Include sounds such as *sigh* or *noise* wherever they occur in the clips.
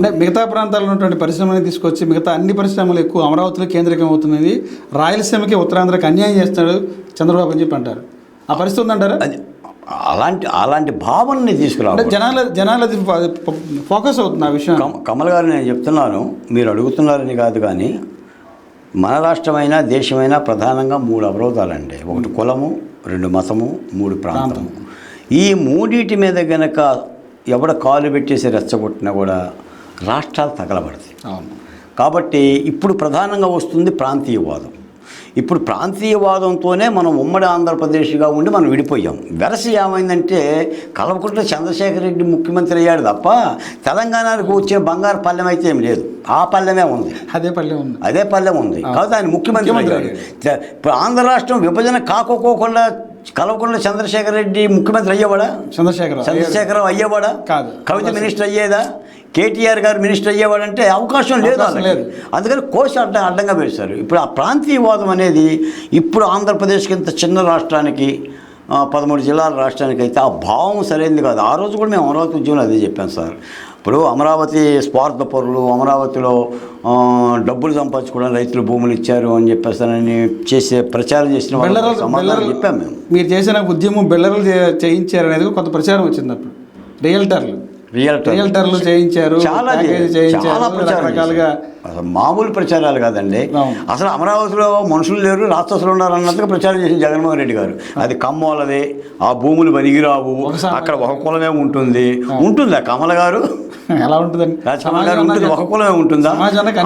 అంటే మిగతా ప్రాంతాల్లో ఉన్నటువంటి పరిశ్రమని తీసుకొచ్చి మిగతా అన్ని పరిశ్రమలు ఎక్కువ అమరావతిలో కేంద్రీకం అవుతున్నది రాయలసీమకి ఉత్తరాంధ్రకి అన్యాయం చేస్తాడు చంద్రబాబు అని చెప్పి అంటారు. ఆ పరిస్థితి ఉందంటారా? అది అలాంటి అలాంటి భావనని తీసుకురావాలి జనాల జనాలది ఫోకస్ అవుతుంది ఆ విషయం. కమ- కమల్ గారు నేను చెప్తున్నాను మీరు అడుగుతున్నారని కాదు కానీ మన రాష్ట్రమైనా దేశమైనా ప్రధానంగా మూడు అవరోధాలండి ఒకటి కులము రెండు మతము మూడు ప్రాంతము. ఈ మూడిటి మీద గనక ఎవడ కాలు పెట్టేసి రెచ్చగొట్టినా కూడా రాష్ట్రాలు తగలబడతాయి. కాబట్టి ఇప్పుడు ప్రధానంగా వస్తుంది ప్రాంతీయవాదం. ఇప్పుడు ప్రాంతీయవాదంతోనే మనం ఉమ్మడి ఆంధ్రప్రదేశ్గా ఉండి మనం విడిపోయాం. వెరసి ఏమైందంటే కల్వకుంట్ల చంద్రశేఖర్ రెడ్డి ముఖ్యమంత్రి అయ్యాడు తప్ప తెలంగాణకు వచ్చే బంగారు పల్లెం అయితే ఏం లేదు. ఆ పల్లెమే ఉంది. అదే పల్లె ఉంది. అదే పల్లెం ఉంది. కాబట్టి ఆయన ముఖ్యమంత్రి అయ్యాడు. ఇప్పుడు ఆంధ్ర రాష్ట్రం విభజన కాకోకోకుండా కల్వకుంట్ల చంద్రశేఖర్ రెడ్డి ముఖ్యమంత్రి అయ్యేవాడా? చంద్రశేఖర్ చంద్రశేఖరం అయ్యేవాడా? కాదు. కవిత మినిస్టర్ అయ్యేదా? కేటీఆర్ గారు మినిస్టర్ అయ్యేవాడంటే అవకాశం లేదు. లేదు. అందుకని కోశ అడ్డం అడ్డంగా వేశారు. ఇప్పుడు ఆ ప్రాంతీయవాదం అనేది ఇప్పుడు ఆంధ్రప్రదేశ్కి ఇంత చిన్న రాష్ట్రానికి పదమూడు జిల్లాల రాష్ట్రానికి అయితే ఆ భావం సరైనది కాదు. ఆ రోజు కూడా మేము అమరావతి ఉద్యమంలో అదే చెప్పాం సార్. ఇప్పుడు అమరావతి స్వార్థ పరులు అమరావతిలో డబ్బులు సంపాదించుకోవడం రైతులు భూములు ఇచ్చారు అని చెప్పేస్తానని చేసే ప్రచారం చేసిన వాళ్ళకి బెల్లరలు సమాధానం బెల్లరలు చెప్పాం మేము. మీరు చేసిన ఉద్యమం బెల్లరలు చే- చేయించారు అనేది కొంత ప్రచారం వచ్చింది అప్పుడు. రియల్టర్లు. రియల్టర్ రియల్టర్లు చేయించారు చాలా చాలా రకరకాలుగా. మామూలు ప్రచారాలు కాదండి. అసలు అమరావతిలో మనుషులు లేరు రాక్షసులు ఉన్నారు అన్నట్టుగా ప్రచారం చేసింది జగన్మోహన్ రెడ్డి గారు. అది కమ్మోలదే ఆ భూములు సామాజిక- అక్కడ ఒక కులమే ఉంటుంది. ఉంటుందా కమల గారు. *laughs* ఎలా ఉంటుందండి? రాజకమల్ గారు ఉంటుంది ఒక కులమే ఉంటుందా?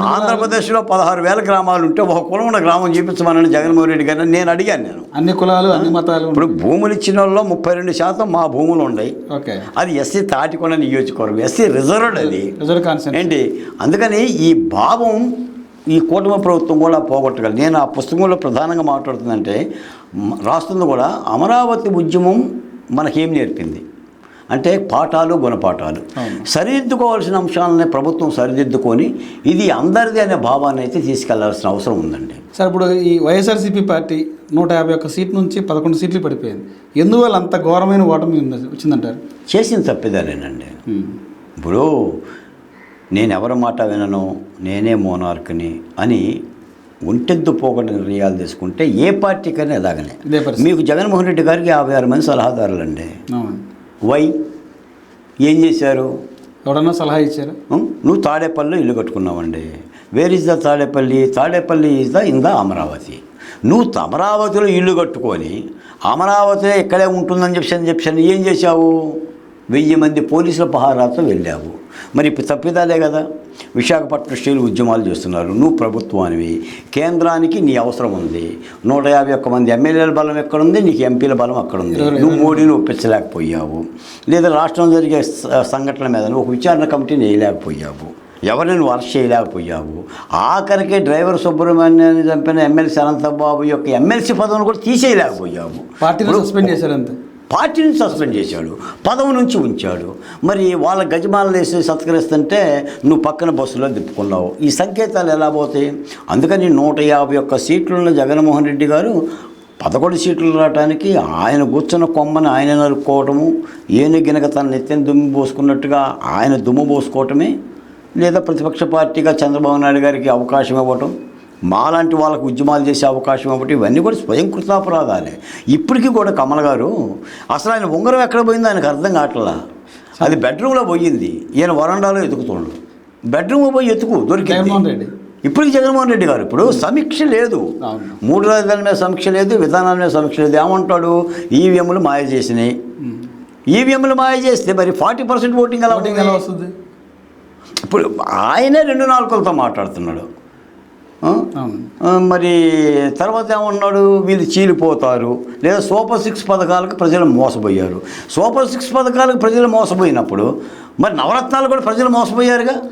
ఆంధ్రప్రదేశ్లో పదహారు వేల గ్రామాలు ఉంటే ఒక కులం ఉన్న గ్రామం చూపించమని జగన్మోహన్ రెడ్డి గారిని. నేను అడిగాను నేను. అన్ని కులాలు అన్ని మతాలు ఇప్పుడు భూములు ఇచ్చిన వాళ్ళలో ముప్పై రెండు శాతం మా భూములు ఉన్నాయి ఓకే. అది ఎస్సీ తాటికొండ నియోజకవర్గం ఎస్సీ రిజర్వ్డ్ అది. ఏంటి? అందుకని ఈ భావం ఈ కూటమి ప్రభుత్వం కూడా పోగొట్టగలదు నేను ఆ పుస్తకంలో ప్రధానంగా మాట్లాడుతుందంటే రాస్తుంది కూడా అమరావతి ఉద్యమం మనకేం నేర్పింది? అంటే పాఠాలు గుణపాఠాలు. సరిదిద్దుకోవాల్సిన అంశాలని ప్రభుత్వం సరిదిద్దుకొని ఇది అందరిది అనే భావాన్ని అయితే తీసుకెళ్ళాల్సిన అవసరం ఉందండి. సార్ ఇప్పుడు ఈ వైఎస్ఆర్సీపీ పార్టీ నూట యాభై ఒక్క సీట్ నుంచి పదకొండు సీట్లు పడిపోయింది. ఎందువల్ల అంత ఘోరమైన ఓటమి వచ్చిందంటారు? చేసిన తప్పిదానేనండి. ఇప్పుడు నేను ఎవరి మాట వినను నేనే మోనార్క్ని అని ఒంటెద్దు పోగొట్టిన నిర్ణయాలు తీసుకుంటే ఏ పార్టీకైనా ఎలాగనే మీకు జగన్మోహన్ రెడ్డి గారికి యాభై ఆరు మంది సలహాదారులండి. అవును. వై? ఏం చేశారు? ఎవడన్నా సలహా ఇచ్చారా? నువ్వు తాడేపల్లిలో ఇల్లు కట్టుకున్నావండి. Where is the Tadepalli? Tadepalli is the in the Amaravati. నువ్వు అమరావతిలో ఇల్లు కట్టుకొని అమరావతి ఇక్కడే ఉంటుందని చెప్పి చెప్పి ఏం చేశావు? వెయ్యి మంది పోలీసుల పహారాతో వెళ్ళావు. మరి ఇప్పుడు తప్పిదాలే కదా. విశాఖపట్నం స్టీల్ ఉద్యమాలు చేస్తున్నారు. నువ్వు ప్రభుత్వానివి. కేంద్రానికి నీ అవసరం ఉంది. నూట యాభై ఒక్క మంది ఎమ్మెల్యేల బలం ఎక్కడుంది? నీకు ఎంపీల బలం అక్కడ ఉంది ఇరవై- నువ్వు మోడీని ఒప్పించలేకపోయావు. లేదా రాష్ట్రం జరిగే సంఘటనల మీద నువ్వు ఒక విచారణ కమిటీని వేయలేకపోయావు ఎవరిని నువ్వు అరెస్ట్ చేయలేకపోయావు. ఆఖరికి డ్రైవర్ సుబ్రహ్మణ్యాన్ని చంపిన ఎమ్మెల్సీ అనంతబాబు యొక్క ఎమ్మెల్సీ పదవిని కూడా తీసేయలేకపోయావు. పార్టీని ఇప్పుడు సస్పెండ్ చేశారు అంతే. పార్టీని సస్పెండ్ చేశాడు పదవి నుంచి ఉంచాడు. మరి వాళ్ళ గజమాలను వేసి సత్కరిస్తుంటే నువ్వు పక్కన బస్సులో తిప్పుకున్నావు. ఈ సంకేతాలు ఎలా పోతాయి? అందుకని నూట యాభై ఒక్క సీట్లున్న జగన్మోహన్ రెడ్డి గారు పదకొండు సీట్లు రావడానికి ఆయన కూర్చున్న కొమ్మని ఆయన నరుక్కోవటము ఏను గినక తన నెత్తిన దుమ్ము పోసుకున్నట్టుగా ఆయన దుమ్ము పోసుకోవటమే లేదా ప్రతిపక్ష పార్టీగా చంద్రబాబు నాయుడు గారికి అవకాశం ఇవ్వటం? మాలాంటి వాళ్ళకు ఉద్యమాలు చేసే అవకాశం ఇవ్వటం ఇవన్నీ కూడా స్వయం కృతాపరాధాలే. ఇప్పటికీ కూడా కమల గారు అసలు ఆయన ఉంగరం ఎక్కడ పోయిందో ఆయనకు అర్థం కావట్లా? అది బెడ్రూమ్లో పోయింది. ఈయన వరండాలో ఎతుకుతుండు బెడ్రూమ్లో పోయి ఎతుకు దొరికింది. ఇప్పుడు జగన్మోహన్ రెడ్డి గారు. ఇప్పుడు సమీక్ష లేదు. మూడు రాజధానుల మీద సమీక్ష లేదు విధానాల మీద సమీక్ష లేదు. ఏమంటాడు? ఈవీఎంలు మాయ చేసినాయి. ఈవీఎంలు మాయ చేస్తే మరి ఫార్టీ పర్సెంట్ ఓటింగ్ ఎలా ఓటింగ్ ఎలా వస్తుంది? ఇప్పుడు ఆయనే రెండు నాలుగులతో మాట్లాడుతున్నాడు. మరి తర్వాత ఏమన్నాడు? వీళ్ళు చీలిపోతారు. లేదా సూపర్ సిక్స్ పథకాలకు ప్రజలు మోసపోయారు. సూపర్ సిక్స్ పథకాలకు ప్రజలు మోసపోయినప్పుడు మరి నవరత్నాలు కూడా ప్రజలు మోసపోయారుగా?